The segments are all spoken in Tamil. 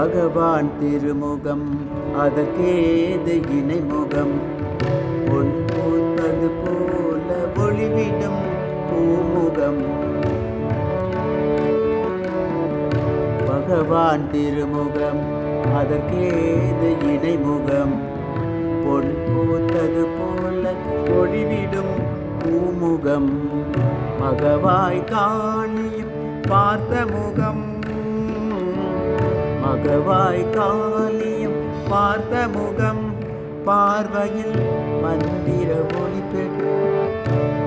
பகவான் திருமுகம் அதற்கேது இணைமுகம். பொன் பூத்தது போல ஒளிவிடும் பூமுகம். பகவான் திருமுகம் அதற்கேது இணைமுகம். பொன் பூத்தது போல ஒளிவிடும் பூமுகம். மகவாய் காணியும் பார்த்த முகம். மகவாய் காலியம் பார்த்த முகம் பார்வையில் மந்திர ஒளி பெற்று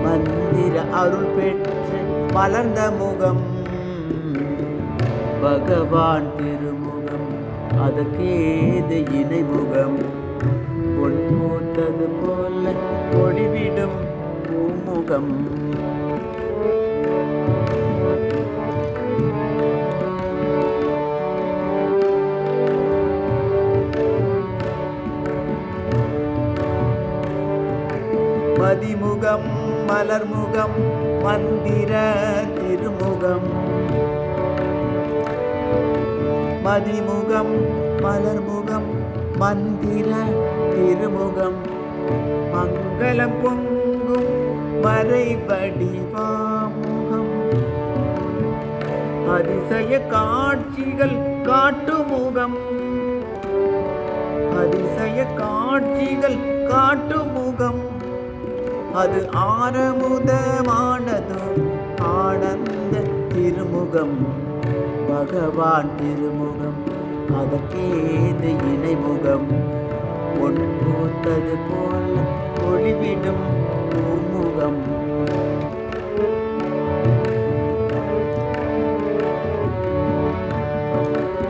மந்திர அருள் பெற்று மலர்ந்த முகம். பகவான் திருமுகம் அதற்கேது இணைமுகம். பொன் மூத்தது போல ஒளிவிடும் பூமுகம். மதிமுகம் மலர்முகம் மந்திர திருமுகம். மதிமுகம் மலர்முகம் மந்திர திருமுகம். மங்களம் பொங்கும் மறைபடிவாமுகம் அதிசய காட்சிகள் காட்டுமுகம் அதிசய காட்சிகள் காட்டுமுகம் அது ஆரமுதமானதும் ஆனந்த திருமுகம் பகவான் திருமுகம் அதற்கேது இணைமுகம். பொன் பூத்தது போல ஒளிவிடும் பூமுகம் thank you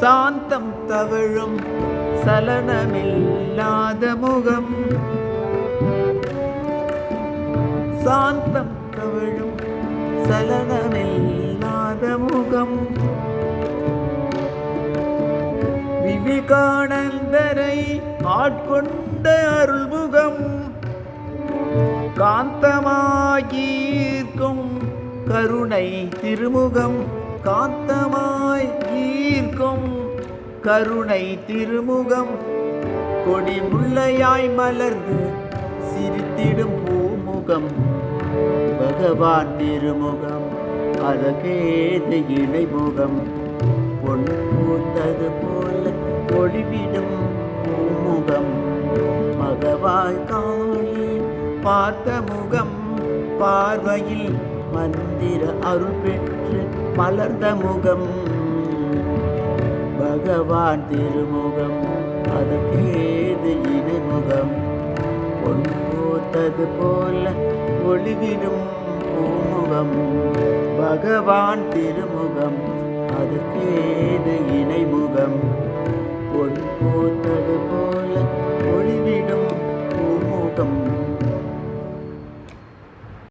சாந்தம் தவழும் சலனமில்லாத முகம். சாந்தம் தவழும் சலனமில்லாத முகம். விவேகானந்தரை ஆட்கொண்ட அருள்முகம். காந்தமாகீர்க்கும் கருணை திருமுகம். காத்தமாய் ஈர்க்கும் கருணை திருமுகம். கொடி முல்லையாய் மலர்ந்து சிரித்திடும் பூமுகம். பகவான் திருமுகம் அதகேது இணைமுகம் பொன் பூத்தது போல ஒளிவிடும் பூமுகம். மகவாய் காலில் பார்த்த முகம் பார்வையில் மந்திர அருள் பெற்று மலர்ந்த முகம். பகவான் திருமுகம் அதற்கேது இணைமுகம். பொன் பூத்தது போல ஒளிவிடும் பூமுகம். பகவான் திருமுகம் அதற்கேது இணைமுகம். பொன் போல